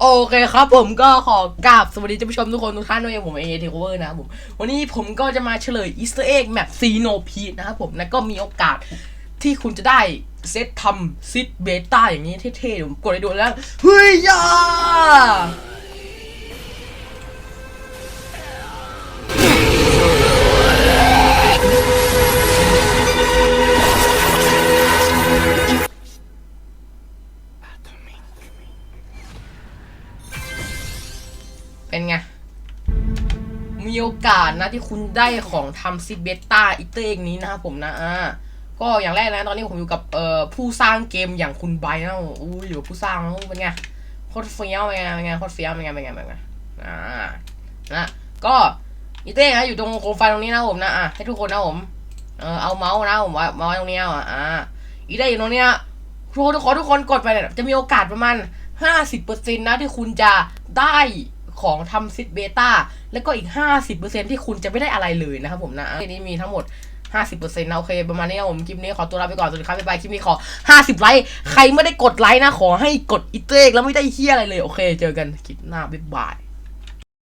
โอเคครับผมก็ขอกราบสวัสดีท่านผู้ชมทุกคนทุกท่านด้วยผมเอเทคเวอร์นะครับผมวันนี้ผมก็จะมาเฉลยอีสเตอร์เอ็กแมปซีโนพีนะครับผมแล้วก็มีโอกาสที่คุณจะได้เซตทำซิดเบต้าอย่างนี้เท่ๆผมกดไปดูแล้ว เฮ้ยยา เป็นไง มีโอกาสนะที่คุณได้ของทำซิเบต้าอีเตอร์เองนี้นะครับผมนะอ่าก็อย่างแรกนะตอนนี้ผมอยู่กับเอ่อผู้สร้างเกมอย่างคุณไบนะอู้อยู่กับผู้สร้างนะเป็นไงโคตรเฟี้ยวเป็นไงเป็นไงโคตรเฟี้ยวเป็นไงเป็นไงเป็นไงอ่านะก็อีเต้นะอยู่ตรงโคมไฟตรงนี้นะผมนะอะให้ทุกคนนะผมเออเอาเมาส์นะผมมาไว้ตรงนี้อะอ่าอีเต้อยู่ตรงเนี้ยทุกคนทุกคนทุกคนกดไปเนี่ยจะมีโอกาสประมาณห้าสิบเปอร์เซ็นต์นะที่คุณจะได้ ของทำซิดเบต้าแล้วก็อีกห้าสิบเปอร์เซ็นที่คุณจะไม่ได้อะไรเลยนะครับผมนะทีนี้มีทั้งหมดห้าสิบเปอร์เซ็นะโอเค ประมาณนี้ผมคลิปนี้ขอตัวลาไปก่อนสวัสดีครับบ๊ายบายคลิปนี้ขอ 50 ไลค์ ใครไม่ได้กดไลค์นะ ขอให้กดอีเตกแล้วไม่ได้เฮียอะไรเลย โอเค เจอกันคลิปหน้าบ๊ายบาย